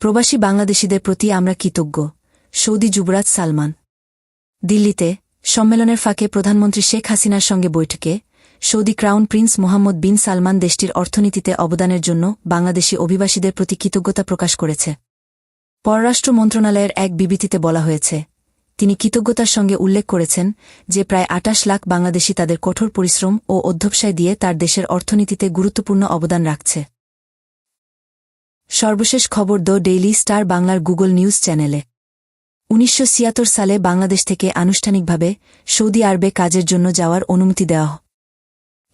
প্রবাসী বাংলাদেশিদের প্রতি আমরা কৃতজ্ঞ। সৌদি যুবরাজ সালমান। দিল্লিতে সম্মেলনের ফাঁকে প্রধানমন্ত্রী শেখ হাসিনার সঙ্গে বৈঠকে Saudi crown prince Mohammed bin Salman দেশটির অর্থনীতিতে অবদানের জন্য বাংলাদেশি অভিবাসীদের প্রতি কৃতজ্ঞতা প্রকাশ করেছে। পররাষ্ট্র মন্ত্রণালয়ের এক বিবৃতিতে বলা হয়েছে, তিনি কৃতজ্ঞতার সঙ্গে উল্লেখ করেছেন যে প্রায় আটাশ লাখ বাংলাদেশি তাদের কঠোর পরিশ্রম ও অধ্যবসায় দিয়ে তার দেশের অর্থনীতিতে গুরুত্বপূর্ণ অবদান রাখছে। সর্বশেষ খবর দ্য ডেইলি স্টার বাংলার গুগল নিউজ চ্যানেলে। উনিশশো সালে বাংলাদেশ থেকে আনুষ্ঠানিকভাবে সৌদি আরবে কাজের জন্য যাওয়ার অনুমতি দেওয়া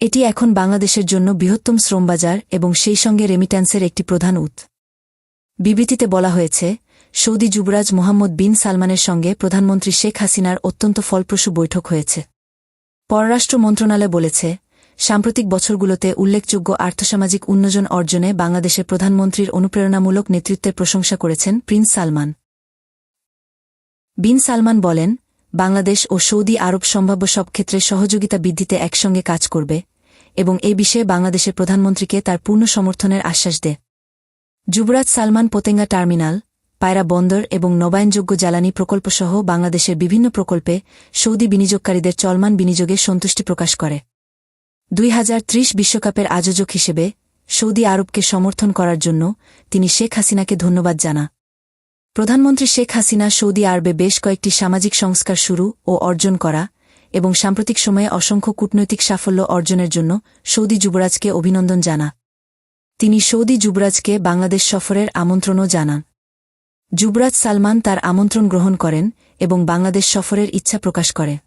এটি এখন বাংলাদেশের জন্য বৃহত্তম শ্রমবাজার এবং সেই সঙ্গে রেমিট্যান্সের একটি প্রধান উৎ। বিবৃতিতে বলা হয়েছে, সৌদি যুবরাজ মোহাম্মদ বিন সালমানের সঙ্গে প্রধানমন্ত্রী শেখ হাসিনার অত্যন্ত ফলপ্রসূ বৈঠক হয়েছে। পররাষ্ট্র মন্ত্রণালয় বলেছে সাম্প্রতিক বছরগুলোতে উল্লেখযোগ্য আর্থসামাজিক উন্নয়ন অর্জনে বাংলাদেশের প্রধানমন্ত্রীর অনুপ্রেরণামূলক নেতৃত্বের প্রশংসা করেছেন প্রিন্স সালমান। বিন সালমান বলেন, বাংলাদেশ ও সৌদি আরব সম্ভাব্য সব ক্ষেত্রে সহযোগিতা বৃদ্ধিতে একসঙ্গে কাজ করবে এবং এ বিষয়ে বাংলাদেশের প্রধানমন্ত্রীকে তার পূর্ণ সমর্থনের আশ্বাস দেয়। যুবরাজ সালমান পোতেঙ্গা টার্মিনাল, পায়রা বন্দর এবং নবায়নযোগ্য জ্বালানি প্রকল্পসহ বাংলাদেশের বিভিন্ন প্রকল্পে সৌদি বিনিয়োগকারীদের চলমান বিনিয়োগে সন্তুষ্টি প্রকাশ করে। দুই বিশ্বকাপের আয়োজক হিসেবে সৌদি আরবকে সমর্থন করার জন্য তিনি শেখ হাসিনাকে ধন্যবাদ জানা। প্রধানমন্ত্রী শেখ হাসিনা সৌদি আরবে বেশ কয়েকটি সামাজিক সংস্কার শুরু ও অর্জন করা এবং সাম্প্রতিক সময়ে অসংখ্য কূটনৈতিক সাফল্য অর্জনের জন্য সৌদি যুবরাজকে অভিনন্দন জানা। তিনি সৌদি যুবরাজকে বাংলাদেশ সফরের আমন্ত্রণও জানান। যুবরাজ সালমান তার আমন্ত্রণ গ্রহণ করেন এবং বাংলাদেশ সফরের ইচ্ছা প্রকাশ করে।